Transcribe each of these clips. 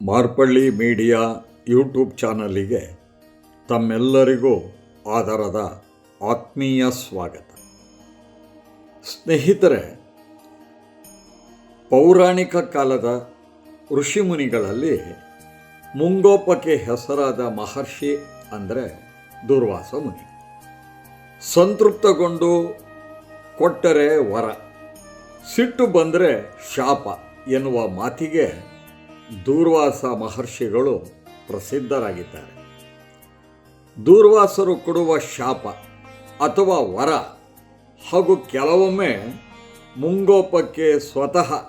Marpalli media YouTube ಚಾನಲಿಗೆ ತಮ್ಮೆಲ್ಲರಿಗೂ ಆದರದ ಆತ್ಮೀಯ ಸ್ವಾಗತ. ಸ್ನೇಹಿತರೆ, ಪೌರಾಣಿಕ ಕಾಲದ ಋಷಿಮುನಿಗಳಲ್ಲಿ ಮುಂಗೋಪಕ್ಕೆ ಹೆಸರಾದ ಮಹರ್ಷಿ ಅಂದರೆ ದುರ್ವಾಸ ಮುನಿ. ಸಂತೃಪ್ತಗೊಂಡು ಕೊಟ್ಟರೆ ವರ, ಸಿಟ್ಟು ಬಂದರೆ ಶಾಪ ಎನ್ನುವ ಮಾತಿಗೆ ದೂರ್ವಾಸ ಮಹರ್ಷಿಗಳು ಪ್ರಸಿದ್ಧರಾಗಿದ್ದಾರೆ. ದೂರ್ವಾಸರು ಕೊಡುವ ಶಾಪ ಅಥವಾ ವರ ಹಾಗೂ ಕೆಲವೊಮ್ಮೆ ಮುಂಗೋಪಕ್ಕೆ ಸ್ವತಃ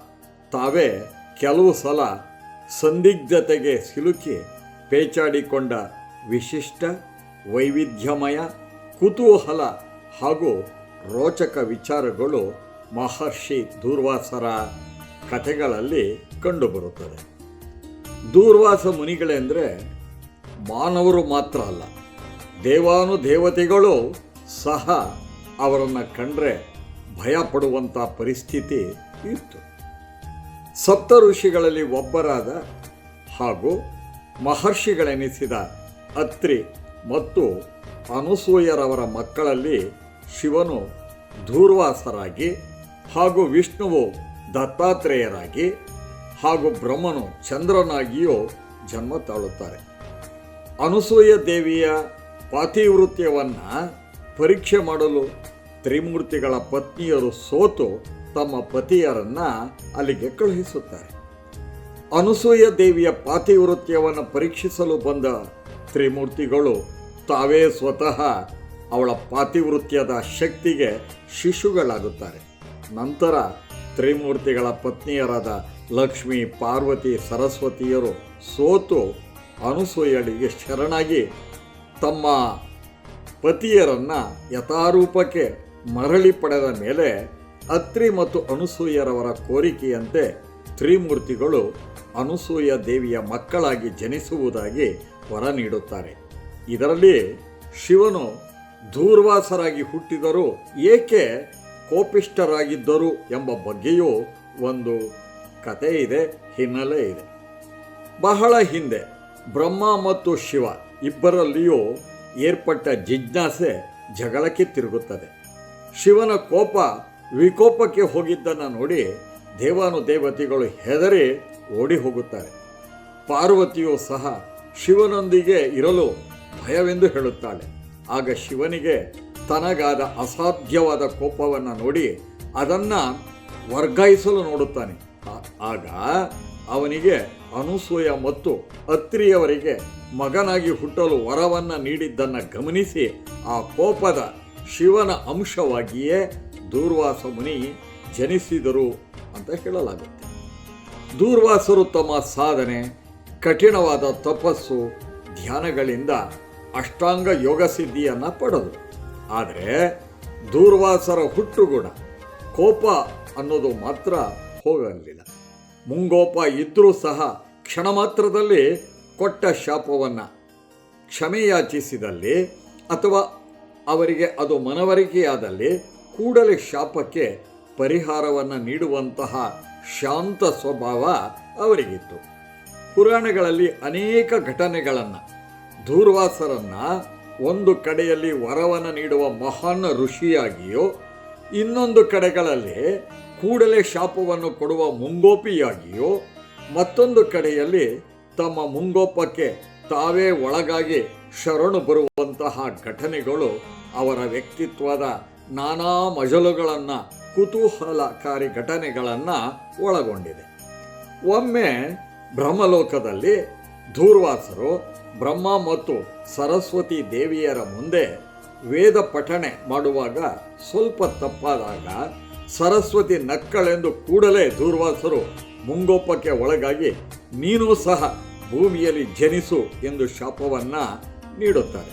ತಾವೇ ಕೆಲವು ಸಲ ಸಂದಿಗ್ಧತೆಗೆ ಸಿಲುಕಿ ಪೇಚಾಡಿಕೊಂಡ ವಿಶಿಷ್ಟ, ವೈವಿಧ್ಯಮಯ, ಕುತೂಹಲ ಹಾಗೂ ರೋಚಕ ವಿಚಾರಗಳು ಮಹರ್ಷಿ ದೂರ್ವಾಸರ ಕಥೆಗಳಲ್ಲಿ ಕಂಡುಬರುತ್ತದೆ ದೂರ್ವಾಸ ಮುನಿಗಳೆಂದರೆ ಮಾನವರು ಮಾತ್ರ ಅಲ್ಲ. ದೇವಾನು ದೇವತೆಗಳು ಸಹ ಅವರನ್ನು ಕಂಡ್ರೆ ಭಯ ಪಡುವಂಥ ಪರಿಸ್ಥಿತಿ ಇತ್ತು. ಸಪ್ತ ಋಷಿಗಳಲ್ಲಿ ಒಬ್ಬರಾದ ಹಾಗೂ ಮಹರ್ಷಿಗಳೆನಿಸಿದ ಅತ್ರಿ ಮತ್ತು ಅನಸೂಯರವರ ಮಕ್ಕಳಲ್ಲಿ ಶಿವನು ಧೂರ್ವಾಸರಾಗಿ ಹಾಗೂ ವಿಷ್ಣುವು ದತ್ತಾತ್ರೇಯರಾಗಿ ಹಾಗೂ ಬ್ರಹ್ಮನು ಚಂದ್ರನಾಗಿಯೂ ಜನ್ಮ ತಾಳುತ್ತಾರೆ. ಅನಸೂಯ ದೇವಿಯ ಪಾತಿವೃತ್ಯವನ್ನು ಪರೀಕ್ಷೆ ಮಾಡಲು ತ್ರಿಮೂರ್ತಿಗಳ ಪತ್ನಿಯರು ಸೋತು ತಮ್ಮ ಪತಿಯರನ್ನು ಅಲ್ಲಿಗೆ ಕಳುಹಿಸುತ್ತಾರೆ. ಅನಸೂಯ ದೇವಿಯ ಪಾತಿವೃತ್ಯವನ್ನು ಪರೀಕ್ಷಿಸಲು ಬಂದ ತ್ರಿಮೂರ್ತಿಗಳು ತಾವೇ ಸ್ವತಃ ಅವಳ ಪಾತಿವೃತ್ಯದ ಶಕ್ತಿಗೆ ಶಿಶುಗಳಾಗುತ್ತಾರೆ. ನಂತರ ತ್ರಿಮೂರ್ತಿಗಳ ಪತ್ನಿಯರಾದ ಲಕ್ಷ್ಮಿ, ಪಾರ್ವತಿ, ಸರಸ್ವತಿಯರು ಸೋತು ಅನುಸೂಯಳಿಗೆ ಶರಣಾಗಿ ತಮ್ಮ ಪತಿಯರನ್ನು ಯಥಾರೂಪಕ್ಕೆ ಮರಳಿ ಪಡೆದ ಮೇಲೆ ಅತ್ರಿ ಮತ್ತು ಅನುಸೂಯರವರ ಕೋರಿಕೆಯಂತೆ ತ್ರಿಮೂರ್ತಿಗಳು ಅನುಸೂಯ ದೇವಿಯ ಮಕ್ಕಳಾಗಿ ಜನಿಸುವುದಾಗಿ ವರ ನೀಡುತ್ತಾರೆ. ಇದರಲ್ಲಿ ಶಿವನು ದೂರ್ವಾಸರಾಗಿ ಹುಟ್ಟಿದರೂ ಏಕೆ ಕೋಪಿಷ್ಠರಾಗಿದ್ದರು ಎಂಬ ಬಗ್ಗೆಯೂ ಒಂದು ಕತೆ ಇದೆ, ಹಿನ್ನೆಲೆ ಇದೆ. ಬಹಳ ಹಿಂದೆ ಬ್ರಹ್ಮ ಮತ್ತು ಶಿವ ಇಬ್ಬರಲ್ಲಿಯೂ ಏರ್ಪಟ್ಟ ಜಿಜ್ಞಾಸೆ ಜಗಳಕ್ಕೆ ತಿರುಗುತ್ತದೆ. ಶಿವನ ಕೋಪ ವಿಕೋಪಕ್ಕೆ ಹೋಗಿದ್ದನ್ನು ನೋಡಿ ದೇವಾನು ದೇವತೆಗಳು ಹೆದರಿ ಓಡಿ ಹೋಗುತ್ತಾರೆ ಪಾರ್ವತಿಯು ಸಹ ಶಿವನೊಂದಿಗೆ ಇರಲು ಭಯವೆಂದು ಹೇಳುತ್ತಾಳೆ. ಆಗ ಶಿವನಿಗೆ ತನಗಾದ ಅಸಾಧ್ಯವಾದ ಕೋಪವನ್ನು ನೋಡಿ ಅದನ್ನು ವರ್ಗಾಯಿಸಲು ನೋಡುತ್ತಾನೆ. ಆಗ ಅವನಿಗೆ ಅನುಸೂಯ ಮತ್ತು ಅತ್ರಿಯವರಿಗೆ ಮಗನಾಗಿ ಹುಟ್ಟಲು ವರವನ್ನು ನೀಡಿದ್ದನ್ನು ಗಮನಿಸಿ ಆ ಕೋಪದ ಶಿವನ ಅಂಶವಾಗಿಯೇ ದೂರ್ವಾಸ ಮುನಿ ಜನಿಸಿದರು ಅಂತ ಹೇಳಲಾಗುತ್ತೆ. ದೂರ್ವಾಸರು ತಮ್ಮ ಸಾಧನೆ, ಕಠಿಣವಾದ ತಪಸ್ಸು, ಧ್ಯಾನಗಳಿಂದ ಅಷ್ಟಾಂಗ ಯೋಗ ಸಿದ್ಧಿಯನ್ನು ಪಡೆದರು ಆದರೆ ದೂರ್ವಾಸರ ಹುಟ್ಟುಗುಣ, ಕೋಪ ಅನ್ನೋದು ಮಾತ್ರ ಹೋಗಲಿಲ್ಲ. ಮುಂಗೋಪ ಇದ್ದರೂ ಸಹ ಕ್ಷಣ ಮಾತ್ರದಲ್ಲಿ ಕೊಟ್ಟ ಶಾಪವನ್ನು ಕ್ಷಮೆಯಾಚಿಸಿದಲ್ಲಿ ಅಥವಾ ಅವರಿಗೆ ಅದು ಮನವರಿಕೆಯಾದಲ್ಲಿ ಕೂಡಲೇ ಶಾಪಕ್ಕೆ ಪರಿಹಾರವನ್ನು ನೀಡುವಂತಹ ಶಾಂತ ಸ್ವಭಾವ ಅವರಿಗಿತ್ತು. ಪುರಾಣಗಳಲ್ಲಿ ಅನೇಕ ಘಟನೆಗಳನ್ನು, ದೂರ್ವಾಸರನ್ನು ಒಂದು ಕಡೆಯಲ್ಲಿ ವರವನ್ನು ನೀಡುವ ಮಹಾನ್ ಋಷಿಯಾಗಿಯೋ, ಇನ್ನೊಂದು ಕಡೆಗಳಲ್ಲಿ ಕೂಡಲೇ ಶಾಪವನ್ನು ಕೊಡುವ ಮುಂಗೋಪಿಯಾಗಿಯೋ ಮತ್ತೊಂದು ಕಡೆಯಲ್ಲಿ ತಮ್ಮ ಮುಂಗೋಪಕ್ಕೆ ತಾವೇ ಒಳಗಾಗಿ ಶರಣು ಬರುವಂತಹ ಘಟನೆಗಳು ಅವರ ವ್ಯಕ್ತಿತ್ವದ ನಾನಾ ಮಜಲುಗಳನ್ನು ಕುತೂಹಲಕಾರಿ ಘಟನೆಗಳನ್ನು ಒಳಗೊಂಡಿದೆ. ಒಮ್ಮೆ ಬ್ರಹ್ಮಲೋಕದಲ್ಲಿ ಧೂರ್ವಾಸರು ಬ್ರಹ್ಮ ಮತ್ತು ಸರಸ್ವತಿ ದೇವಿಯರ ಮುಂದೆ ವೇದ ಪಠಣೆ ಮಾಡುವಾಗ ಸ್ವಲ್ಪ ತಪ್ಪಾದಾಗ ಸರಸ್ವತಿ ನಕ್ಕಳೆಂದು ಕೂಡಲೇ ದೂರ್ವಾಸರು ಮುಂಗೋಪಕ್ಕೆ ಒಳಗಾಗಿ ನೀನು ಸಹ ಭೂಮಿಯಲ್ಲಿ ಜನಿಸು ಎಂದು ಶಾಪವನ್ನು ನೀಡುತ್ತಾರೆ.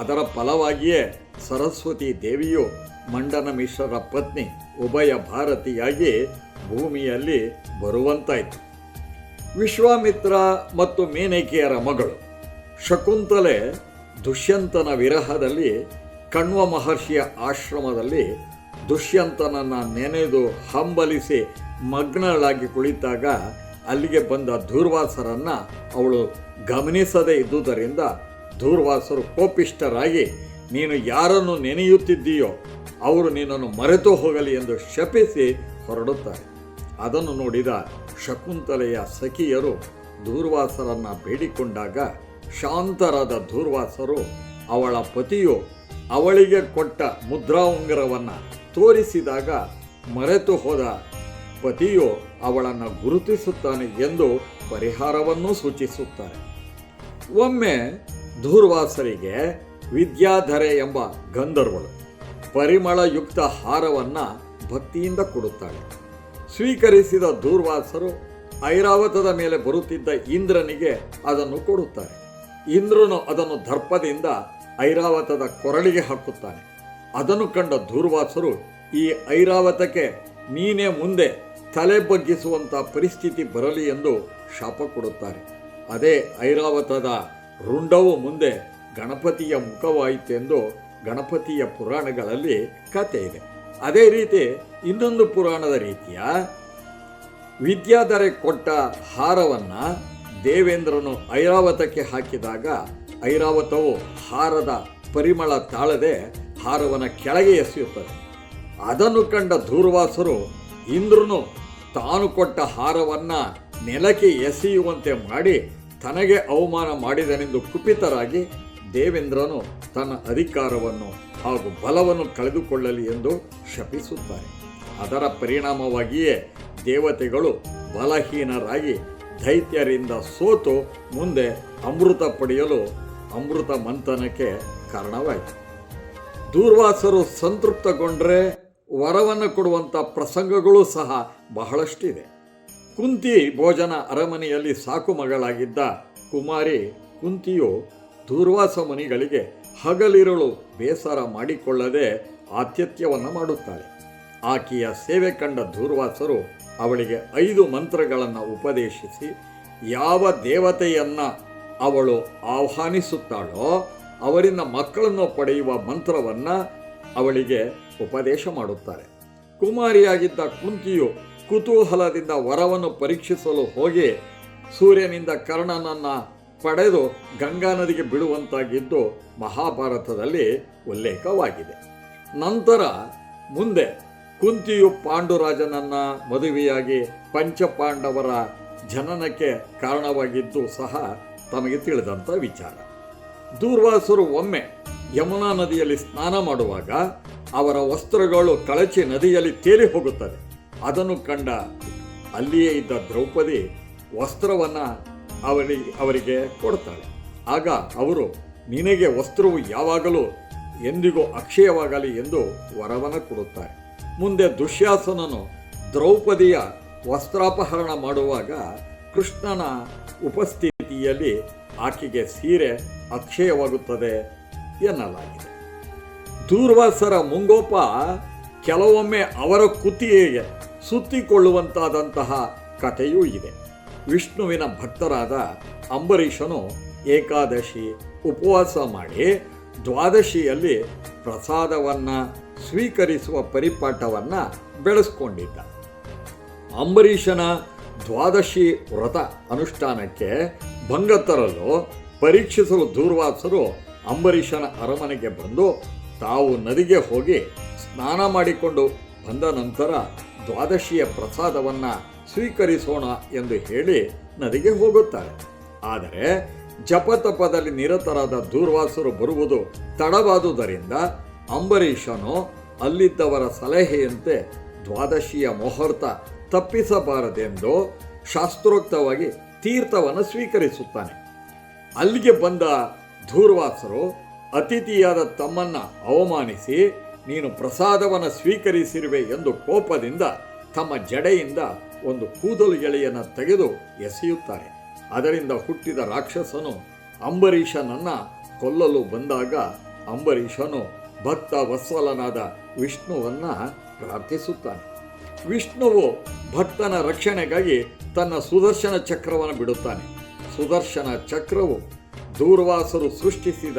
ಅದರ ಫಲವಾಗಿಯೇ ಸರಸ್ವತಿ ದೇವಿಯು ಮಂಡನ ಮಿಶ್ರರ ಪತ್ನಿ ಉಭಯ ಭಾರತಿಯಾಗಿ ಭೂಮಿಯಲ್ಲಿ ಬರುವಂತಾಯಿತು. ವಿಶ್ವಾಮಿತ್ರ ಮತ್ತು ಮೇನೇಕೆಯರ ಮಗಳು ಶಕುಂತಲೆ ದುಷ್ಯಂತನ ವಿರಹದಲ್ಲಿ ಕಣ್ವ ಮಹರ್ಷಿಯ ಆಶ್ರಮದಲ್ಲಿ ದುಷ್ಯಂತನನ್ನು ನೆನೆದು ಹಂಬಲಿಸಿ ಮಗ್ನಳಾಗಿ ಕುಳಿತಾಗ ಅಲ್ಲಿಗೆ ಬಂದ ದೂರ್ವಾಸರನ್ನು ಅವಳು ಗಮನಿಸದೇ ಇದ್ದುದರಿಂದ ದೂರ್ವಾಸರು ಕೋಪಿಷ್ಟರಾಗಿ ನೀನು ಯಾರನ್ನು ನೆನೆಯುತ್ತಿದ್ದೀಯೋ ಅವರು ನಿನ್ನನ್ನು ಮರೆತು ಹೋಗಲಿ ಎಂದು ಶಪಿಸಿ ಹೊರಡುತ್ತಾರೆ. ಅದನ್ನು ನೋಡಿದ ಶಕುಂತಲೆಯ ಸಖಿಯರು ದೂರ್ವಾಸರನ್ನು ಬೇಡಿಕೊಂಡಾಗ ಶಾಂತರಾದ ದೂರ್ವಾಸರು ಅವಳ ಪತಿಯು ಅವಳಿಗೆ ಕೊಟ್ಟ ಮುದ್ರಾ ಉಂಗರವನ್ನು ತೋರಿಸಿದಾಗ ಮರೆತು ಹೋದ ಪತಿಯು ಅವಳನ್ನು ಗುರುತಿಸುತ್ತಾನೆ ಎಂದು ಪರಿಹಾರವನ್ನು ಸೂಚಿಸುತ್ತಾರೆ. ಒಮ್ಮೆ ದೂರ್ವಾಸರಿಗೆ ವಿದ್ಯಾಧರೆ ಎಂಬ ಗಂಧರ್ವಳು ಪರಿಮಳಯುಕ್ತ ಹಾರವನ್ನು ಭಕ್ತಿಯಿಂದ ಕೊಡುತ್ತಾಳೆ. ಸ್ವೀಕರಿಸಿದ ದೂರ್ವಾಸರು ಐರಾವತದ ಮೇಲೆ ಬರುತ್ತಿದ್ದ ಇಂದ್ರನಿಗೆ ಅದನ್ನು ಕೊಡುತ್ತಾರೆ. ಇಂದ್ರನು ಅದನ್ನು ದರ್ಪದಿಂದ ಐರಾವತದ ಕೊರಳಿಗೆ ಹಾಕುತ್ತಾನೆ. ಅದನ್ನು ಕಂಡ ದೂರ್ವಾಸರು, ಈ ಐರಾವತಕ್ಕೆ ನೀನೇ ಮುಂದೆ ತಲೆ ಬಗ್ಗಿಸುವಂಥ ಪರಿಸ್ಥಿತಿ ಬರಲಿ ಎಂದು ಶಾಪ ಕೊಡುತ್ತಾರೆ. ಅದೇ ಐರಾವತದ ರುಂಡವು ಮುಂದೆ ಗಣಪತಿಯ ಮುಖವಾಯಿತೆಂದು ಗಣಪತಿಯ ಪುರಾಣಗಳಲ್ಲಿ ಕತೆ ಇದೆ. ಅದೇ ರೀತಿ ಇನ್ನೊಂದು ಪುರಾಣದ ರೀತಿಯ, ವಿದ್ಯಾಧರೆ ಕೊಟ್ಟ ಹಾರವನ್ನು ದೇವೇಂದ್ರನು ಐರಾವತಕ್ಕೆ ಹಾಕಿದಾಗ ಐರಾವತವು ಹಾರದ ಪರಿಮಳ ತಾಳದೆ ಹಾರವನ ಕೆಳಗೆ ಎಸೆಯುತ್ತದೆ. ಅದನ್ನು ಕಂಡ ದೂರ್ವಾಸರು, ಇಂದ್ರನು ತಾನು ಕೊಟ್ಟ ಹಾರವನ್ನ ನೆಲಕ್ಕೆ ಎಸೆಯುವಂತೆ ಮಾಡಿ ತನಗೆ ಅವಮಾನ ಮಾಡಿದನೆಂದು ಕುಪಿತರಾಗಿ ದೇವೇಂದ್ರನು ತನ್ನ ಅಧಿಕಾರವನ್ನು ಹಾಗೂ ಬಲವನ್ನು ಕಳೆದುಕೊಳ್ಳಲಿ ಎಂದು ಶಪಿಸುತ್ತಾರೆ. ಅದರ ಪರಿಣಾಮವಾಗಿಯೇ ದೇವತೆಗಳು ಬಲಹೀನರಾಗಿ ದೈತ್ಯರಿಂದ ಸೋತು ಮುಂದೆ ಅಮೃತ ಪಡೆಯಲು ಅಮೃತ ಮಂಥನಕ್ಕೆ ಕಾರಣವಾಯಿತು. ದೂರ್ವಾಸರು ಸಂತೃಪ್ತಗೊಂಡ್ರೆ ವರವನ್ನು ಕೊಡುವಂಥ ಪ್ರಸಂಗಗಳು ಸಹ ಬಹಳಷ್ಟಿದೆ. ಕುಂತಿ ಭೋಜನ ಅರಮನೆಯಲ್ಲಿ ಸಾಕು ಮಗಳಾಗಿದ್ದ ಕುಮಾರಿ ಕುಂತಿಯು ದೂರ್ವಾಸ ಮುನಿಗಳಿಗೆ ಹಗಲಿರುಳು ಬೇಸರ ಮಾಡಿಕೊಳ್ಳದೆ ಆತಿಥ್ಯವನ್ನು ಮಾಡುತ್ತಾಳೆ. ಆಕೆಯ ಸೇವೆ ಕಂಡ ದೂರ್ವಾಸರು ಅವಳಿಗೆ ಐದು ಮಂತ್ರಗಳನ್ನು ಉಪದೇಶಿಸಿ ಯಾವ ದೇವತೆಯನ್ನ ಅವಳು ಆಹ್ವಾನಿಸುತ್ತಾಳೋ, ಅವರಿಂದ ಮಕ್ಕಳನ್ನು ಪಡೆಯುವ ಮಂತ್ರವನ್ನ ಅವಳಿಗೆ ಉಪದೇಶ ಮಾಡುತ್ತಾರೆ. ಕುಮಾರಿಯಾಗಿದ್ದ ಕುಂತಿಯು ಕುತೂಹಲದಿಂದ ವರವನ್ನು ಪರೀಕ್ಷಿಸಲು ಹೋಗಿ ಸೂರ್ಯನಿಂದ ಕರ್ಣನನ್ನು ಪಡೆದು ಗಂಗಾ ನದಿಗೆ ಬಿಡುವಂತಾಗಿದ್ದು ಮಹಾಭಾರತದಲ್ಲಿ ಉಲ್ಲೇಖವಾಗಿದೆ. ನಂತರ ಮುಂದೆ ಕುಂತಿಯು ಪಾಂಡುರಾಜನನ್ನು ಮದುವೆಯಾಗಿ ಪಂಚಪಾಂಡವರ ಜನನಕ್ಕೆ ಕಾರಣವಾಗಿದ್ದು ಸಹ ತಮಗೆ ತಿಳಿದಂಥ ವಿಚಾರ. ದೂರ್ವಾಸರು ಒಮ್ಮೆ ಯಮುನಾ ನದಿಯಲ್ಲಿ ಸ್ನಾನ ಮಾಡುವಾಗ ಅವರ ವಸ್ತ್ರಗಳು ಕಳಚಿ ನದಿಯಲ್ಲಿ ತೇಲಿ ಹೋಗುತ್ತದೆ ಅದನ್ನು ಕಂಡ ಅಲ್ಲಿಯೇ ಇದ್ದ ದ್ರೌಪದಿ ವಸ್ತ್ರವನ್ನ ಅವರಿಗೆ ಅವರಿಗೆ ಕೊಡ್ತಾಳೆ. ಆಗ ಅವರು, ನಿನಗೆ ವಸ್ತ್ರವು ಯಾವಾಗಲೂ ಎಂದಿಗೂ ಅಕ್ಷಯವಾಗಲಿ ಎಂದು ವರವನ್ನು ಕೊಡುತ್ತಾರೆ. ಮುಂದೆ ದುಶ್ಯಾಸನನು ದ್ರೌಪದಿಯ ವಸ್ತ್ರಾಪಹರಣ ಮಾಡುವಾಗ ಕೃಷ್ಣನ ಉಪಸ್ಥಿತಿಯಲ್ಲಿ ಆಕೆಗೆ ಸೀರೆ ಅಕ್ಷಯವಾಗುತ್ತದೆ ಎನ್ನಲಾಗಿದೆ. ದೂರ್ವಾಸರ ಮುಂಗೋಪ ಕೆಲವೊಮ್ಮೆ ಅವರ ಕುತಿಯೇ ಸುತ್ತಿಕೊಳ್ಳುವಂತಾದಂತಹ ಕಥೆಯೂ ಇದೆ. ವಿಷ್ಣುವಿನ ಭಕ್ತರಾದ ಅಂಬರೀಷನು ಏಕಾದಶಿ ಉಪವಾಸ ಮಾಡಿ ದ್ವಾದಶಿಯಲ್ಲಿ ಪ್ರಸಾದವನ್ನ ಸ್ವೀಕರಿಸುವ ಪರಿಪಾಠವನ್ನು ಬೆಳೆಸ್ಕೊಂಡಿದ್ದ. ಅಂಬರೀಷನ ದ್ವಾದಶಿ ವ್ರತ ಅನುಷ್ಠಾನಕ್ಕೆ ಭಂಗ ತರಲು ಪರೀಕ್ಷಿಸಲು ದೂರ್ವಾಸರು ಅಂಬರೀಷನ ಅರಮನೆಗೆ ಬಂದು ತಾವು ನದಿಗೆ ಹೋಗಿ ಸ್ನಾನ ಮಾಡಿಕೊಂಡು ಬಂದ ನಂತರ ದ್ವಾದಶಿಯ ಪ್ರಸಾದವನ್ನ ಸ್ವೀಕರಿಸೋಣ ಎಂದು ಹೇಳಿ ನದಿಗೆ ಹೋಗುತ್ತಾರೆ. ಆದರೆ ಜಪತಪದಲ್ಲಿ ನಿರತರಾದ ದೂರ್ವಾಸರು ಬರುವುದು ತಡವಾದುದರಿಂದ ಅಂಬರೀಷನು ಅಲ್ಲಿದ್ದವರ ಸಲಹೆಯಂತೆ ದ್ವಾದಶಿಯ ಮುಹೂರ್ತ ತಪ್ಪಿಸಬಾರದೆಂದು ಶಾಸ್ತ್ರೋಕ್ತವಾಗಿ ತೀರ್ಥವನ್ನು ಸ್ವೀಕರಿಸುತ್ತಾನೆ. ಅಲ್ಲಿಗೆ ಬಂದ ದೂರ್ವಾಸರು ಅತಿಥಿಯಾದ ತಮ್ಮನ್ನ ಅವಮಾನಿಸಿ, ನೀನು ಪ್ರಸಾದವನ್ನು ಸ್ವೀಕರಿಸಿರುವೆ ಎಂದು ಕೋಪದಿಂದ ತಮ್ಮ ಜಡೆಯಿಂದ ಒಂದು ಕೂದಲು ಎಳೆಯನ್ನು ತೆಗೆದು ಎಸೆಯುತ್ತಾರೆ. ಅದರಿಂದ ಹುಟ್ಟಿದ ರಾಕ್ಷಸನು ಅಂಬರೀಷನನ್ನು ಕೊಲ್ಲಲು ಬಂದಾಗ ಅಂಬರೀಷನು ಭಕ್ತ ವತ್ಸಲನಾದ ವಿಷ್ಣುವನ್ನು ಪ್ರಾರ್ಥಿಸುತ್ತಾನೆ. ವಿಷ್ಣುವು ಭಕ್ತನ ರಕ್ಷಣೆಗಾಗಿ ತನ್ನ ಸುದರ್ಶನ ಚಕ್ರವನ್ನು ಬಿಡುತ್ತಾನೆ. ಸುದರ್ಶನ ಚಕ್ರವು ದೂರ್ವಾಸರು ಸೃಷ್ಟಿಸಿದ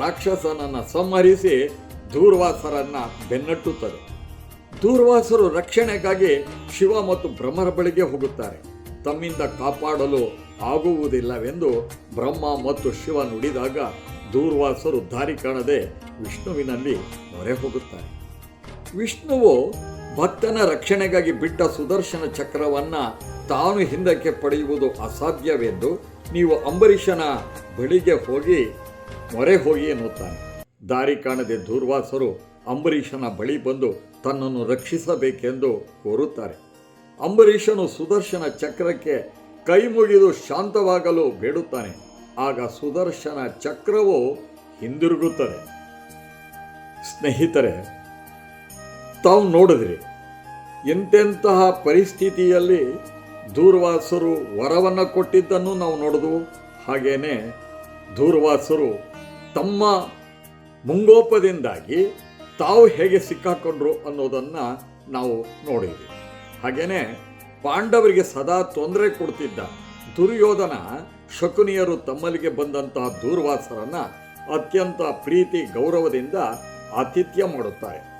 ರಾಕ್ಷಸನನ್ನು ಸಂಹರಿಸಿ ದೂರ್ವಾಸರನ್ನು ಬೆನ್ನಟ್ಟುತ್ತದೆ. ದೂರ್ವಾಸರು ರಕ್ಷಣೆಗಾಗಿ ಶಿವ ಮತ್ತು ಬ್ರಹ್ಮರ ಬಳಿಗೆ ಹೋಗುತ್ತಾರೆ. ತಮ್ಮಿಂದ ಕಾಪಾಡಲು ಆಗುವುದಿಲ್ಲವೆಂದು ಬ್ರಹ್ಮ ಮತ್ತು ಶಿವ ನುಡಿದಾಗ ದೂರ್ವಾಸರು ದಾರಿ ಕಾಣದೆ ವಿಷ್ಣುವಿನಲ್ಲಿ ಮೊರೆ ಹೋಗುತ್ತಾರೆ. ವಿಷ್ಣುವು ಭಕ್ತನ ರಕ್ಷಣೆಗಾಗಿ ಬಿಟ್ಟ ಸುದರ್ಶನ ಚಕ್ರವನ್ನ ತಾನು ಹಿಂದಕ್ಕೆ ಪಡೆಯುವುದು ಅಸಾಧ್ಯವೆಂದು ನೀವು ಅಂಬರೀಷನ ಬಳಿಗೆ ಹೋಗಿ ಮೊರೆ ಹೋಗಿ ಎನ್ನುತ್ತಾನೆ. ದಾರಿ ಕಾಣದೆ ದೂರ್ವಾಸರು ಅಂಬರೀಷನ ಬಳಿ ಬಂದು ತನ್ನನ್ನು ರಕ್ಷಿಸಬೇಕೆಂದು ಕೋರುತ್ತಾರೆ. ಅಂಬರೀಷನು ಸುದರ್ಶನ ಚಕ್ರಕ್ಕೆ ಕೈ ಮುಗಿದು ಶಾಂತವಾಗಲು ಬೇಡುತ್ತಾನೆ. ಆಗ ಸುದರ್ಶನ ಚಕ್ರವು ಹಿಂದಿರುಗುತ್ತದೆ. ಸ್ನೇಹಿತರೆ ತಾವು ನೋಡಿದ್ರಿ. ಎಂತೆಂತಹ ಪರಿಸ್ಥಿತಿಯಲ್ಲಿ ದೂರ್ವಾಸರು ವರವನ್ನು ಕೊಟ್ಟಿದ್ದನ್ನು ನಾವು ನೋಡಿದ್ವು ಹಾಗೇನೆ ದೂರ್ವಾಸರು ತಮ್ಮ ಮುಂಗೋಪದಿಂದಾಗಿ ತಾವು ಹೇಗೆ ಸಿಕ್ಕಾಕೊಂಡ್ರು ಅನ್ನೋದನ್ನು ನಾವು ನೋಡಿದ್ವಿ. ಹಾಗೆಯೇ ಪಾಂಡವರಿಗೆ ಸದಾ ತೊಂದರೆ ಕೊಡ್ತಿದ್ದ ದುರ್ಯೋಧನ ಶಕುನಿಯರು ತಮ್ಮಲ್ಲಿಗೆ ಬಂದಂತಹ ದೂರ್ವಾಸರನ್ನು ಅತ್ಯಂತ ಪ್ರೀತಿ ಗೌರವದಿಂದ ಆತಿಥ್ಯ ಮಾಡುತ್ತಾರೆ.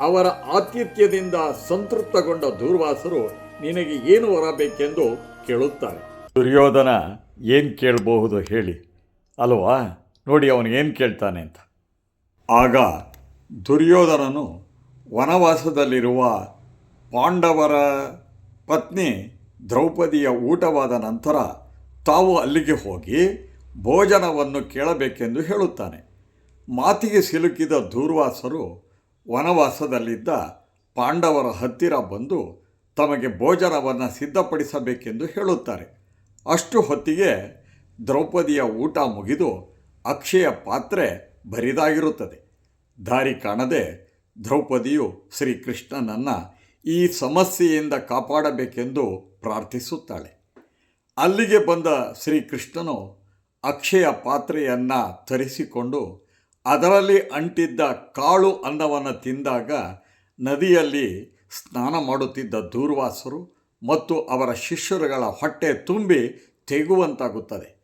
ಅವರ ಆತಿಥ್ಯದಿಂದ ಸಂತೃಪ್ತಗೊಂಡ ದೂರ್ವಾಸರು ನಿನಗೆ ಏನು ಹೊರಬೇಕೆಂದು ಬೇಕೆಂದು ಕೇಳುತ್ತಾರೆ. ದುರ್ಯೋಧನ ಏನು ಕೇಳಬಹುದು ಹೇಳಿ. ಅಲ್ವಾ? ನೋಡಿ ಅವನು ಏನು ಕೇಳ್ತಾನೆ ಅಂತ. ಆಗ ದುರ್ಯೋಧನನು ವನವಾಸದಲ್ಲಿರುವ ಪಾಂಡವರ ಪತ್ನಿ ದ್ರೌಪದಿಯ ಊಟವಾದ ನಂತರ ತಾವು ಅಲ್ಲಿಗೆ ಹೋಗಿ ಭೋಜನವನ್ನು ಕೇಳಬೇಕೆಂದು ಹೇಳುತ್ತಾನೆ. ಮಾತಿಗೆ ಸಿಲುಕಿದ ದೂರ್ವಾಸರು ವನವಾಸದಲ್ಲಿದ್ದ ಪಾಂಡವರ ಹತ್ತಿರ ಬಂದು ತಮಗೆ ಭೋಜನವನ್ನು ಸಿದ್ಧಪಡಿಸಬೇಕೆಂದು ಹೇಳುತ್ತಾರೆ. ಅಷ್ಟು ಹೊತ್ತಿಗೆ ದ್ರೌಪದಿಯ ಊಟ ಮುಗಿದು ಅಕ್ಷಯ ಪಾತ್ರೆ ಬರಿದಾಗಿರುತ್ತದೆ. ದಾರಿ ಕಾಣದೆ ದ್ರೌಪದಿಯು ಶ್ರೀಕೃಷ್ಣನನ್ನು ಈ ಸಮಸ್ಯೆಯಿಂದ ಕಾಪಾಡಬೇಕೆಂದು ಪ್ರಾರ್ಥಿಸುತ್ತಾಳೆ. ಅಲ್ಲಿಗೆ ಬಂದ ಶ್ರೀಕೃಷ್ಣನು ಅಕ್ಷಯ ಪಾತ್ರೆಯನ್ನು ತರಿಸಿಕೊಂಡು ಅದರಲ್ಲಿ ಅಂಟಿದ್ದ ಕಾಳು ಅನ್ನವನ್ನು ತಿಂದಾಗ ನದಿಯಲ್ಲಿ ಸ್ನಾನ ಮಾಡುತ್ತಿದ್ದ ದೂರ್ವಾಸರು ಮತ್ತು ಅವರ ಶಿಷ್ಯರುಗಳ ಹೊಟ್ಟೆ ತುಂಬಿ ತೆಗುವಂತಾಗುತ್ತದೆ.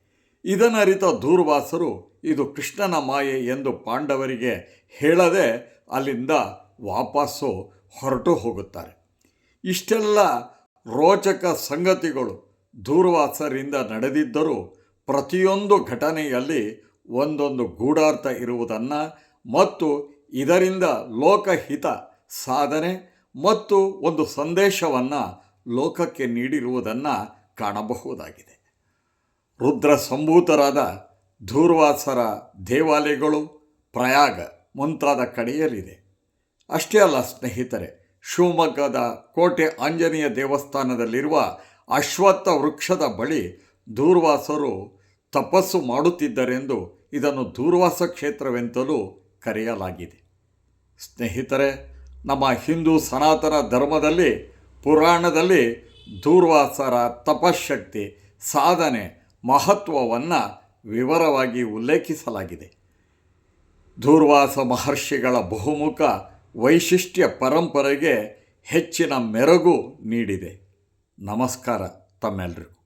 ಇದನ್ನರಿತ ದೂರ್ವಾಸರು, ಇದು ಕೃಷ್ಣನ ಮಾಯೆ ಎಂದು ಪಾಂಡವರಿಗೆ ಹೇಳದೆ ಅಲ್ಲಿಂದ ವಾಪಸ್ಸು ಹೊರಟು ಹೋಗುತ್ತಾರೆ. ಇಷ್ಟೆಲ್ಲ ರೋಚಕ ಸಂಗತಿಗಳು ದೂರ್ವಾಸರಿಂದ ನಡೆದಿದ್ದರೂ ಪ್ರತಿಯೊಂದು ಘಟನೆಯಲ್ಲಿ ಒಂದೊಂದು ಗೂಢಾರ್ಥ ಇರುವುದನ್ನು ಮತ್ತು ಇದರಿಂದ ಲೋಕಹಿತ ಸಾಧನೆ ಮತ್ತು ಒಂದು ಸಂದೇಶವನ್ನು ಲೋಕಕ್ಕೆ ನೀಡಿರುವುದನ್ನು ಕಾಣಬಹುದಾಗಿದೆ. ರುದ್ರ ಸಂಭೂತರಾದ ಧೂರ್ವಾಸರ ದೇವಾಲಯಗಳು ಪ್ರಯಾಗ ಮುಂತಾದ ಕಡೆಯಲ್ಲಿದೆ. ಅಷ್ಟೇ ಅಲ್ಲ ಸ್ನೇಹಿತರೆ, ಶಿವಮೊಗ್ಗದ ಕೋಟೆ ಆಂಜನೇಯ ದೇವಸ್ಥಾನದಲ್ಲಿರುವ ಅಶ್ವತ್ಥ ವೃಕ್ಷದ ಬಳಿ ದೂರ್ವಾಸರು ತಪಸ್ಸು ಮಾಡುತ್ತಿದ್ದರೆಂದು ಇದನ್ನು ದೂರ್ವಾಸ ಕ್ಷೇತ್ರವೆಂತಲೂ ಕರೆಯಲಾಗಿದೆ. ಸ್ನೇಹಿತರೆ, ನಮ್ಮ ಹಿಂದೂ ಸನಾತನ ಧರ್ಮದಲ್ಲಿ, ಪುರಾಣದಲ್ಲಿ ದೂರ್ವಾಸರ ತಪಶಕ್ತಿ ಸಾಧನೆ, ಮಹತ್ವವನ್ನು ವಿವರವಾಗಿ ಉಲ್ಲೇಖಿಸಲಾಗಿದೆ. ದೂರ್ವಾಸ ಮಹರ್ಷಿಗಳ ಬಹುಮುಖ ವೈಶಿಷ್ಟ್ಯ ಪರಂಪರೆಗೆ ಹೆಚ್ಚಿನ ಮೆರಗು ನೀಡಿದೆ. ನಮಸ್ಕಾರ ತಮ್ಮೆಲ್ಲರಿಗೂ